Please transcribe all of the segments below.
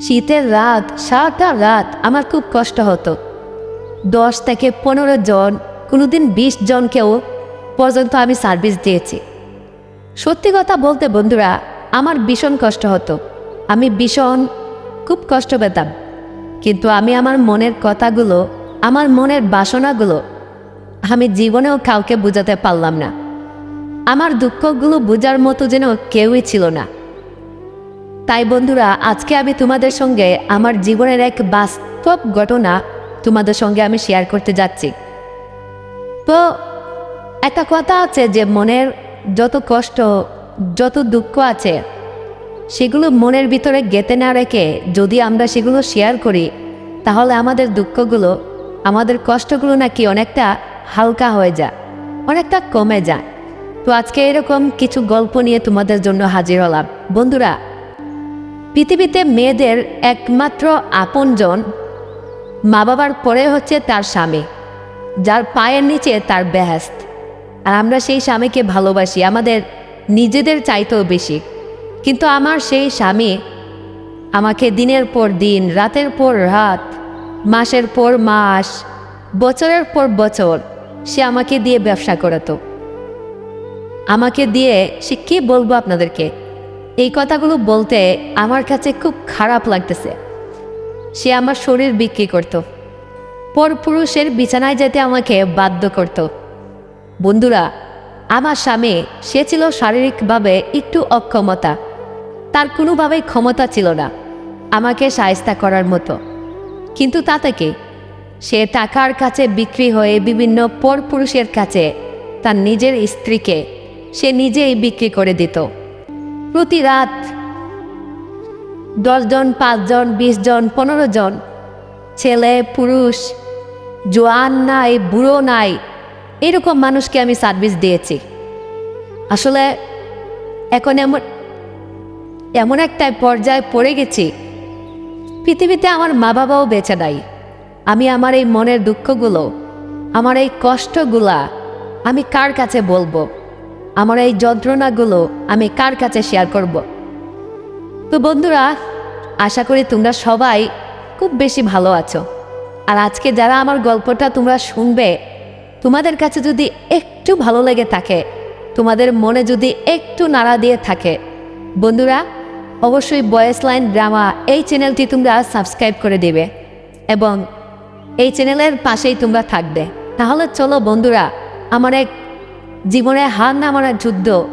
শীতের রাত, সারাটা রাত আমার খুব কষ্ট হতো। দশ থেকে পনেরো জন, কোনোদিন বিশ জনকেও পর্যন্ত আমি সার্ভিস দিয়েছি। সত্যি কথা বলতে বন্ধুরা, আমার ভীষণ কষ্ট হতো। আমি ভীষণ খুব কষ্ট পেতাম। কিন্তু আমি আমার মনের কথাগুলো, আমার মনের বাসনাগুলো আমি জীবনেও কাউকে বোঝাতে পারলাম না। আমার দুঃখগুলো বোঝার মতো যেন কেউই ছিল না। তাই বন্ধুরা, আজকে আমি তোমাদের সঙ্গে আমার জীবনের এক বাস্তব ঘটনা তোমাদের সঙ্গে আমি শেয়ার করতে যাচ্ছি। তো, একটা কথা আছে যে মনের যত কষ্ট, যত দুঃখ আছে, সেগুলো মনের ভিতরে গেতে না রেখে যদি আমরা সেগুলো শেয়ার করি, তাহলে আমাদের দুঃখগুলো, আমাদের কষ্টগুলো নাকি অনেকটা হালকা হয়ে যায়, অনেকটা কমে যায়। তো আজকে এরকম কিছু গল্প নিয়ে তোমাদের জন্য হাজির হলাম। বন্ধুরা পৃথিবীতে মেয়েদের একমাত্র আপনজন মা বাবার পরে হচ্ছে তার স্বামী, যার পায়ের নিচে তার বেহেস্ত আর আমরা সেই স্বামীকে ভালোবাসি, আমাদের নিজেদের চাইতেও বেশি। কিন্তু আমার সেই স্বামী আমাকে দিনের পর দিন, রাতের পর রাত, মাসের পর মাস, বছরের পর বছর সে আমাকে দিয়ে ব্যবসা করাতো। আমাকে দিয়ে সে কী বলব আপনাদেরকে? এই কথাগুলো বলতে আমার কাছে খুব খারাপ লাগতেছে। সে আমার শরীর বিক্রি করত। পর পুরুষের বিছানায় যেতে আমাকে বাধ্য করত। বন্ধুরা, আমার স্বামী, সে ছিল শারীরিকভাবে একটু অক্ষমতা। তার কোনোভাবেই ক্ষমতা ছিল না, আমাকে সায়স্তা করার মতো। কিন্তু তাতে কি? সে টাকার কাছে বিক্রি হয়ে বিভিন্ন পরপুরুষের কাছে তার নিজের স্ত্রীকে সে নিজেই বিক্রি করে দিত। প্রতি রাত দশজন, পাঁচজন, বিশজন পনেরো জন ছেলে, পুরুষ, জোয়ান নাই, বুড়ো নাই, এরকম মানুষকে আমি সার্ভিস দিয়েছি। আসলে এখন এমন এমন একটা পর্যায়ে পড়ে গেছি, পৃথিবীতে আমার মা বাবাও বেঁচে নাই। আমি আমার এই মনের দুঃখগুলো, আমার এই কষ্টগুলা আমি কার কাছে বলব? আমার এই যন্ত্রণাগুলো আমি কার কাছে শেয়ার করব। তো বন্ধুরা, আশা করি তোমরা সবাই খুব বেশি ভালো আছো আর আজকে যারা আমার গল্পটা তোমরা শুনবে, তোমাদের কাছে যদি একটু ভালো লেগে থাকে, তোমাদের মনে যদি একটু নাড়া দিয়ে থাকে, বন্ধুরা, অবশ্যই বয়েস লাইন ড্রামা এই চ্যানেলটি তোমরা সাবস্ক্রাইব করে দেবে এবং এই চ্যানেলের পাশেই তোমরা থাকবে তাহলে চলো বন্ধুরা, আমার এক জীবনে হার না মানার যুদ্ধ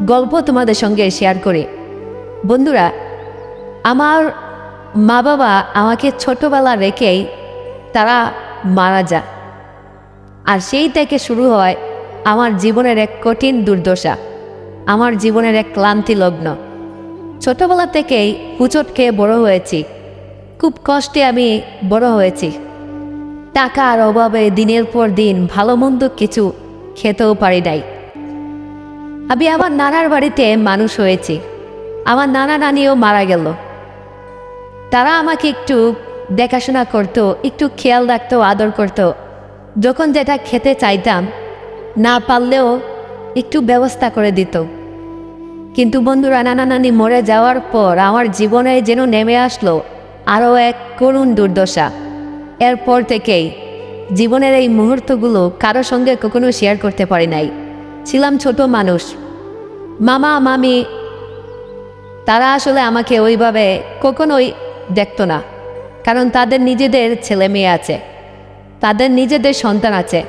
গল্প তোমাদের সঙ্গে শেয়ার করি। বন্ধুরা, আমার মা বাবা আমাকে ছোটোবেলা রেখেই তারা মারা যায় আর সেই থেকে শুরু হয় আমার জীবনের এক কঠিন দুর্দশা, আমার জীবনের এক ক্লান্তি লগ্ন। ছোটবেলা থেকেই হুচট খেয়ে বড় হয়েছি, খুব কষ্টে আমি বড় হয়েছি। টাকার অভাবে দিনের পর দিন ভালো মন্দ কিছু খেতেও পারি নাই। আমি আমার নানার বাড়িতে মানুষ হয়েছি। আমার নানা নানিও মারা গেল। তারা আমাকে একটু দেখাশোনা করতো, একটু খেয়াল রাখতো, আদর করতো। যখন যেটা খেতে চাইতাম, না পারলেও একটু ব্যবস্থা করে দিত। কিন্তু বন্ধুরা, নানা নানি মরে যাওয়ার পর আমার জীবনে যেন নেমে আসলো আরও এক করুণ দুর্দশা। এরপর থেকেই জীবনের এই মুহূর্তগুলো কারও সঙ্গে কখনো শেয়ার করতে পারি নাই। ছিলাম ছোট মানুষ। মামা, মামি, তারা আসলে আমাকে ওইভাবে কখনোই দেখতো না। কারণ তাদের নিজেদের ছেলে মেয়ে আছে। তাদের নিজেদের সন্তান আছে।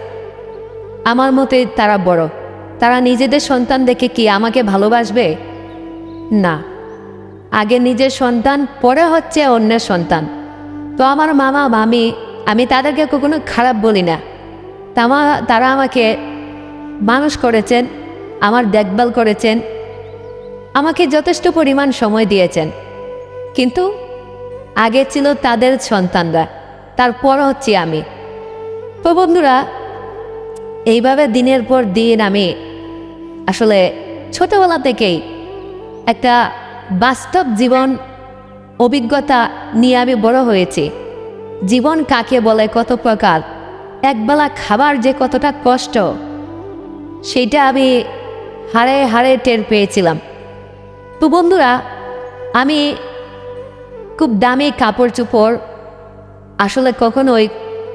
আমার মতে তারা বড়। তারা নিজেদের সন্তান দেখে কি আমাকে ভালোবাসবে? না। আগে নিজের সন্তান, পরে হচ্ছে অন্যের সন্তান। তো আমার মামা, মামি আমি তাদেরকে কখনো খারাপ বলি না। তামা, তারা আমাকে মানুষ করেছেন, আমার দেখভাল করেছেন, আমাকে যথেষ্ট পরিমাণ সময় দিয়েছেন। কিন্তু আগে ছিল তাদের সন্তানরা, তারপর হচ্ছে আমি। তো বন্ধুরা, এইভাবে দিনের পর দিন আমি আসলে ছোটবেলা থেকেই একটা বাস্তব জীবন, অভিজ্ঞতা নিয়ে আমি বড় হয়েছি। জীবন কাকে বলে কত প্রকার? একবেলা খাবার যে কতটা কষ্ট, সেটা আমি হাড়ে হাড়ে টের পেয়েছিলাম। তো বন্ধুরা, আমি খুব দামি কাপড় চোপড় আসলে কখনোই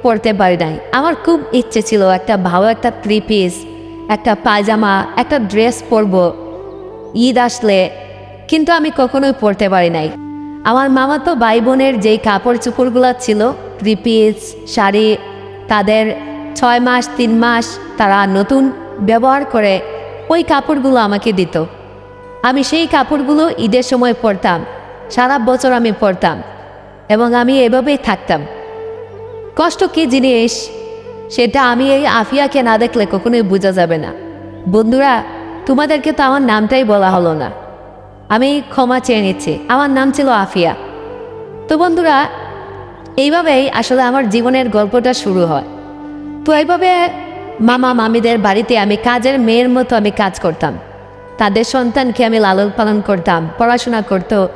পরতে পারি নাই। আমার খুব ইচ্ছে ছিল একটা ভালো একটা থ্রি পিস, একটা পায়জামা, একটা ড্রেস পরবো ঈদ আসলে, কিন্তু আমি কখনোই পরতে পারি নাই। আমার মামা তো ভাই বোনের যেই কাপড় চোপড়গুলো ছিল থ্রি পিস শাড়ি, তাদের ছয় মাস, তিন মাস তারা নতুন ব্যবহার করে ওই কাপড়গুলো আমাকে দিত। আমি সেই কাপড়গুলো ঈদের সময় পরতাম, সারা বছর আমি পরতাম এবং আমি এভাবেই থাকতাম। কষ্ট কী জিনিস, সেটা আমি এই আফিয়াকে না দেখলে কখনোই বোঝা যাবে না। বন্ধুরা, তোমাদেরকে তো আমার নামটাই বলা হলো না। আমি ক্ষমা চেয়ে নিচ্ছি। আমার নাম ছিল আফিয়া। তো বন্ধুরা, এইভাবেই আসলে আমার জীবনের গল্পটা শুরু হয়। তো এইভাবে মামা মামিদের বাড়িতে আমি কাজের মেয়ের মতো আমি কাজ করতাম। তাদের সন্তানকে আমি লালন পালন করতাম, পড়াশোনা করতো,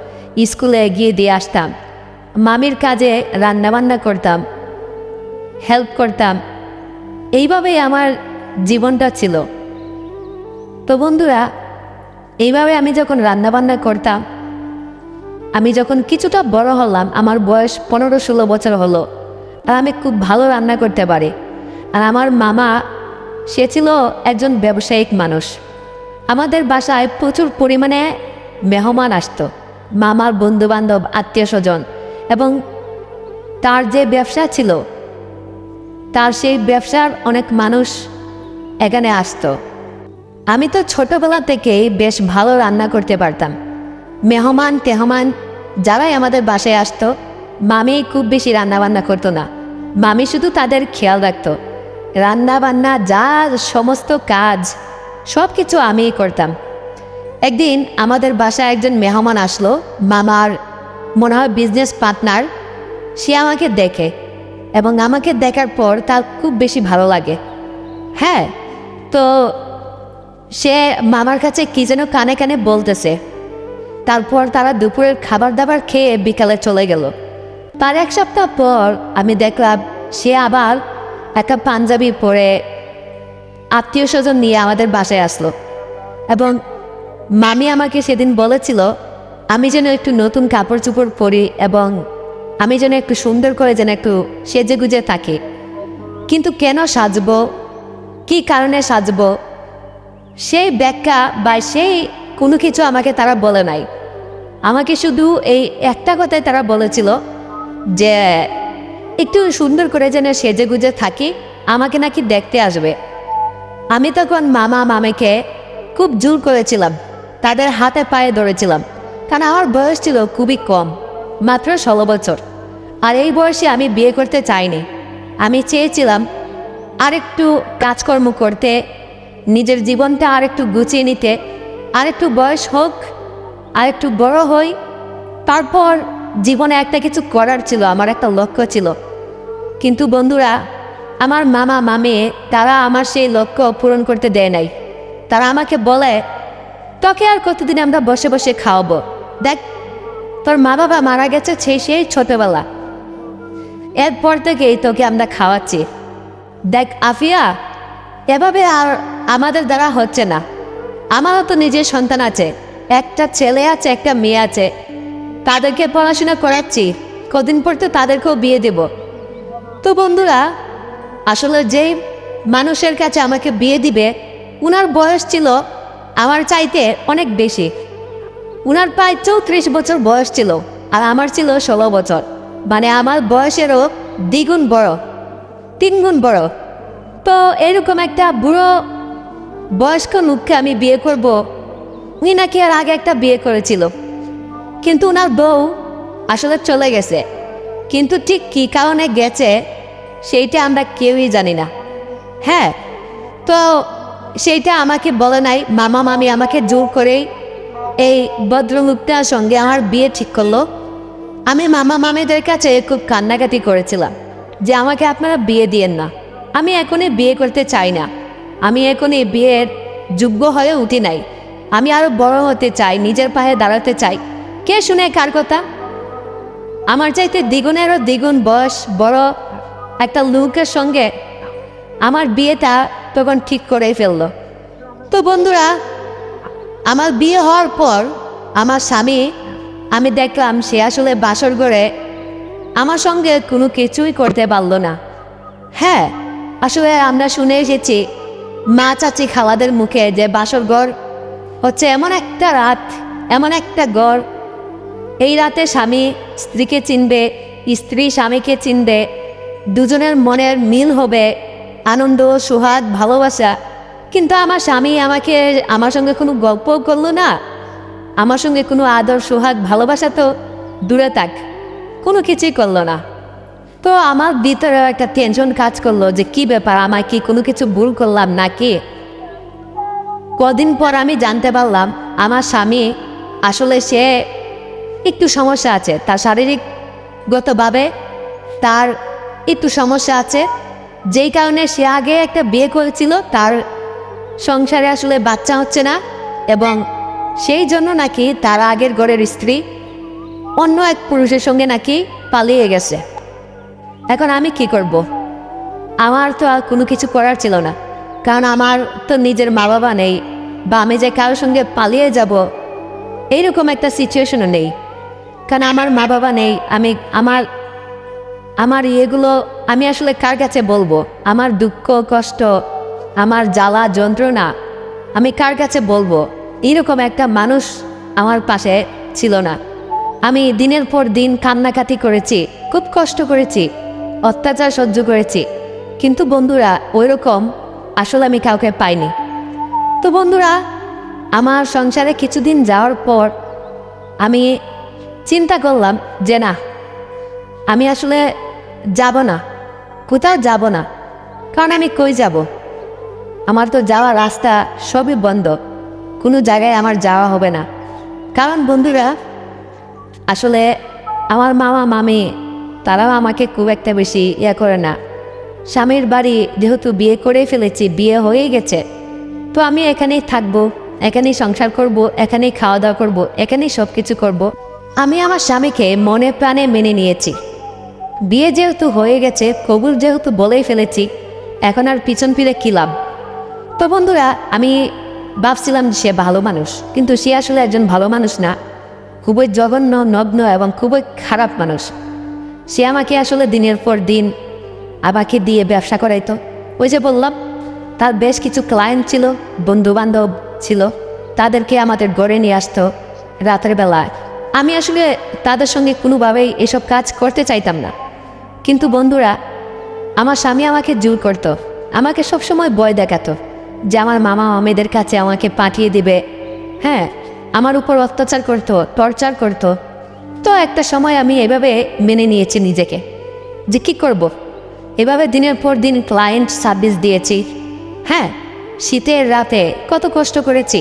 স্কুলে গিয়ে দিয়ে আসতাম। মামির কাজে রান্নাবান্না করতাম, হেল্প করতাম। এইভাবেই আমার জীবনটা ছিল। তো বন্ধুরা এইভাবে আমি যখন রান্নাবান্না করতাম, আমি যখন কিছুটা বড় হলাম, আমার বয়স পনেরো ষোলো বছর হলো, আর আমি খুব ভালো রান্না করতে পারি। আর আমার মামা, সে ছিল একজন ব্যবসায়িক মানুষ। আমাদের বাসায় প্রচুর পরিমাণে মেহমান আসতো, মামার বন্ধুবান্ধব, আত্মীয় স্বজন, এবং তার যে ব্যবসা ছিল, তার সেই ব্যবসার অনেক মানুষ এখানে আসতো। আমি তো ছোটবেলা থেকেই বেশ ভালো রান্না করতে পারতাম। মেহমান, তেহমান, যারাই আমাদের বাসায় আসতো, মামি খুব বেশি রান্নাবান্না করতো না। মামি শুধু তাদের খেয়াল রাখতো। রান্না বান্না যা সমস্ত কাজ সব কিছু আমিই করতাম। একদিন আমাদের বাসায় একজন মেহমান আসলো, মামার মনে হয় বিজনেস পার্টনার সে আমাকে দেখে এবং আমাকে দেখার পর তার খুব বেশি ভালো লাগে। হ্যাঁ তো সে মামার কাছে কি যেন কানে কানে বলতেছে। তারপর তারা দুপুরের খাবার দাবার খেয়ে বিকালে চলে গেল। তার এক সপ্তাহ পর আমি দেখলাম সে আবার একটা পাঞ্জাবি পরে আত্মীয় স্বজন নিয়ে আমাদের বাসায় আসলো এবং মামি আমাকে সেদিন বলেছিল, আমি যেন একটু নতুন কাপড় চোপড় পরি এবং আমি যেন একটু সুন্দর করে যেন একটু সেজে গুজে থাকি। কিন্তু কেন সাজব? কি কারণে সাজবো? সেই ব্যাখ্যা বা সেই কোনো কিছু আমাকে তারা বলে নাই। আমাকে শুধু এই একটা কথাই তারা বলেছিল যে, একটু সুন্দর করে যেন সেজে গুজে থাকি, আমাকে নাকি দেখতে আসবে। আমি তখন মামা মামাকে খুব জোর করেছিলাম, তাদের হাতে পায়ে ধরেছিলাম, কারণ আমার বয়স ছিল খুবই কম, মাত্র ষোলো বছর। আর এই বয়সে আমি বিয়ে করতে চাইনি। আমি চেয়েছিলাম আরেকটু কাজকর্ম করতে নিজের জীবনটা আরেকটু গুছিয়ে নিতে, আরেকটু বয়স হোক, আরেকটু বড় হই, তারপর জীবনে একটা কিছু করার ছিল, আমার একটা লক্ষ্য ছিল। কিন্তু বন্ধুরা, আমার মামা, মামে, তারা আমার সেই লক্ষ্য পূরণ করতে দেয় নাই। তারা আমাকে বলে, তোকে আর কতদিন আমরা বসে বসে খাওয়াবো? দেখ, তোর মা বাবা মারা গেছে সেই সেই ছোটবেলা। এরপর থেকেই তোকে আমরা খাওয়াচ্ছি। দেখ, আফিয়া, এভাবে আর আমাদের দ্বারা হচ্ছে না। আমারও তো নিজের সন্তান আছে, একটা ছেলে আছে, একটা মেয়ে আছে। তাদেরকে পড়াশোনা করাচ্ছি, কদিন পর তো তাদেরকেও বিয়ে দেব। তো বন্ধুরা, আসলে যেই মানুষের কাছে আমাকে বিয়ে দিবে, উনার বয়স ছিল আমার চাইতে অনেক বেশি। উনার প্রায় চৌত্রিশ বছর বয়স ছিল আর আমার ছিল ষোলো বছর। মানে আমার বয়সেরও দ্বিগুণ বড়, তিনগুণ বড়। তো এরকম একটা বুড়ো বয়স্ক লোককে আমি বিয়ে করব। উনি নাকি আর আগে একটা বিয়ে করেছিল। কিন্তু ওনার বউ আসলে চলে গেছে। কিন্তু ঠিক কী কারণে গেছে সেইটা আমরা কেউই জানি না। হ্যাঁ তো সেইটা আমাকে বলে নাই, মামা, মামি আমাকে জোর করেই এই ভদ্রলোকটার সঙ্গে আমার বিয়ে ঠিক করল। আমি মামা, মামিদের কাছে খুব কান্নাকাটি করেছিলাম যে আমাকে আপনারা বিয়ে দিয়েন না। আমি এখনই বিয়ে করতে চাই না। আমি এখনই বিয়ের যোগ্য হয়ে উঠি নাই। আমি আরও বড় হতে চাই, নিজের পায়ে দাঁড়াতে চাই। কে শুনে কার কথা? আমার চাইতে দ্বিগুণেরও দ্বিগুণ বয়স বড় একটা লোকের সঙ্গে আমার বিয়েটা তখন ঠিক করেই ফেলল। তো বন্ধুরা, আমার বিয়ে হওয়ার পর আমার স্বামী, আমি দেখলাম সে আসলে বাসর ঘরে আমার সঙ্গে কোনো কিছুই করতে পারল না। হ্যাঁ আসলে আমরা শুনে এসেছি মা চাচি খালাদের মুখে যে বাসর ঘর, হচ্ছে এমন একটা রাত, এমন একটা ঘর। এই রাতে স্বামী স্ত্রীকে চিনবে, স্ত্রী স্বামীকে চিনবে, দুজনের মনের মিল হবে, আনন্দ, সুহাদ, ভালোবাসা। কিন্তু আমার স্বামী আমাকে, আমার সঙ্গে কোনো গল্প করল না। আমার সঙ্গে কোনো আদর সোহাগ ভালোবাসা তো দূরে থাক, কোনো কিছুই করল না। তো আমার ভিতরে একটা টেনশন কাজ করল যে কি ব্যাপার আমার কি কোনো কিছু ভুল করলাম নাকি? কদিন পর আমি জানতে পারলাম, আমার স্বামী আসলে সে একটু সমস্যা আছে, তার শারীরিকগতভাবে তার একটু সমস্যা আছে। যেই কারণে সে আগে একটা বিয়ে করেছিল, তার সংসারে আসলে বাচ্চা হচ্ছে না এবং সেই জন্য নাকি তার আগের ঘরের স্ত্রী অন্য এক পুরুষের সঙ্গে নাকি পালিয়ে গেছে। এখন আমি কি করব। আমার তো আর কোনো কিছু করার ছিল না। কারণ আমার তো নিজের মা বাবা নেই বা আমি যে কারোর সঙ্গে পালিয়ে যাব, এইরকম একটা সিচুয়েশনও নেই। কারণ আমার মা বাবা নেই, আমি, আমার আমার ইয়েগুলো আমি আসলে কার কাছে বলব? আমার দুঃখ, কষ্ট, আমার জ্বালা, যন্ত্রণা আমি কার কাছে বলব? এরকম একটা মানুষ আমার পাশে ছিল না। আমি দিনের পর দিন কান্নাকাটি করেছি, খুব কষ্ট করেছি। অত্যাচার সহ্য করেছি। কিন্তু বন্ধুরা ওই রকম আসলে আমি কাউকে পাইনি। তো বন্ধুরা, আমার সংসারে কিছুদিন যাওয়ার পর আমি চিন্তা করলাম যে না, আমি আসলে যাব না, কোথাও যাব না, কারণ আমি কই যাব? আমার তো যাওয়ার রাস্তা সবই বন্ধ, কোনো জায়গায় আমার যাওয়া হবে না। কারণ বন্ধুরা, আসলে আমার মামা, মামি তারাও আমাকে খুব একটা বেশি ইয়ে করে না। স্বামীর বাড়ি যেহেতু বিয়ে করে ফেলেছি, বিয়ে হয়ে গেছে। তো আমি এখানেই থাকব, এখানেই সংসার করব, এখানেই খাওয়া দাওয়া করব, এখানেই সব কিছু করব। আমি আমার স্বামীকে মনে প্রাণে মেনে নিয়েছি। বিয়ে যেহেতু হয়ে গেছে, কবুল যেহেতু বলেই ফেলেছি, এখন আর পিছন ফিরে কী লাভ? তো বন্ধুরা, আমি ভাবছিলাম সে ভালো মানুষ, কিন্তু সে আসলে একজন ভালো মানুষ না। খুবই জঘন্য, নগ্ন এবং খুবই খারাপ মানুষ। সে আমাকে আসলে দিনের পর দিন আমাকে দিয়ে ব্যবসা করাইতো। ওই যে বললাম, তার বেশ কিছু ক্লায়েন্ট ছিল, বন্ধুবান্ধব ছিল, তাদেরকে আমাদের গড়ে নিয়ে আসতো রাতের বেলায়। আমি আসলে তাদের সঙ্গে কোনোভাবেই এসব কাজ করতে চাইতাম না। কিন্তু বন্ধুরা, আমার স্বামী আমাকে জোর করতো, আমাকে সবসময় বয় দেখাতো যে আমার মামা মামিদের কাছে আমাকে পাঠিয়ে দিবে। হ্যাঁ আমার উপর অত্যাচার করতো, টর্চার করতো একটা সময় আমি এভাবে মেনে নিয়েছি নিজেকে, যে কী করব? এভাবে দিনের পর দিন ক্লায়েন্ট সার্ভিস দিয়েছি। হ্যাঁ শীতের রাতে কত কষ্ট করেছি।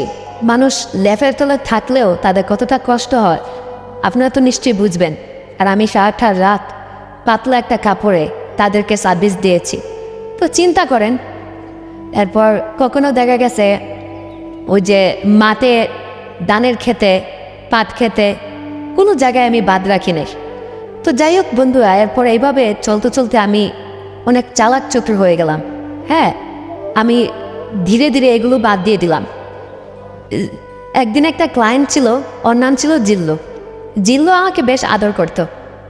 মানুষ লেফের তলে থাকলেও তাদের কতটা কষ্ট হয়, আপনারা তো নিশ্চয়ই বুঝবেন। আর আমি সারাটা রাত পাতলা একটা কাপড়ে তাদেরকে সার্ভিস দিয়েছি। তো চিন্তা করেন, এরপর কখনো দেখা গেছে, ওই যে মাতে দানের খেতে, পাট খেতে কোনো জায়গায় আমি বাদ রাখি নাই। তো যাই হোক বন্ধুরা এরপর এইভাবে চলতে চলতে আমি অনেক চালাক চক্র হয়ে গেলাম। হ্যাঁ আমি ধীরে ধীরে এগুলো বাদ দিয়ে দিলাম। একদিন একটা ক্লায়েন্ট ছিল, ওর নাম ছিল জিল্লু। জিল্লু আমাকে বেশ আদর করতো।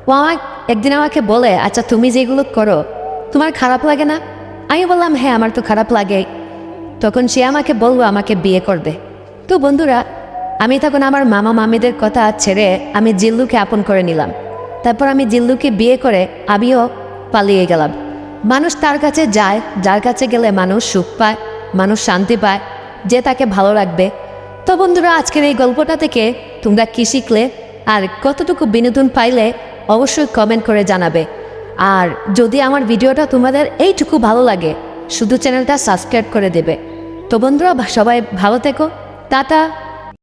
ও আমাকে একদিন আমাকে বলে আচ্ছা তুমি যেগুলো করো, তোমার খারাপ লাগে না? আমি বললাম হ্যাঁ আমার তো খারাপ লাগে। তখন সে আমাকে বলব আমাকে বিয়ে করবে। তো বন্ধুরা আমি তখন আমার মামা মামিদের কথা ছেড়ে আমি জিল্লুকে আপন করে নিলাম। তারপর আমি জিল্লুকে বিয়ে করে আমিও পালিয়ে গেলাম। মানুষ তার কাছে যায়, যার কাছে গেলে মানুষ সুখ পায়, মানুষ শান্তি পায়, যে তাকে ভালো রাখবে। তো বন্ধুরা, আজকের এই গল্পটা থেকে তোমরা কী শিখলে? আর কতটুকু বিনোদন পাইলে অবশ্যই কমেন্ট করে জানাবে। আর যদি আমার ভিডিওটা তোমাদের এইটুকু ভালো লাগে, শুধু চ্যানেলটা সাবস্ক্রাইব করে দেবে। তো বন্ধুরা, সবাই ভালো থেকো। টাটা।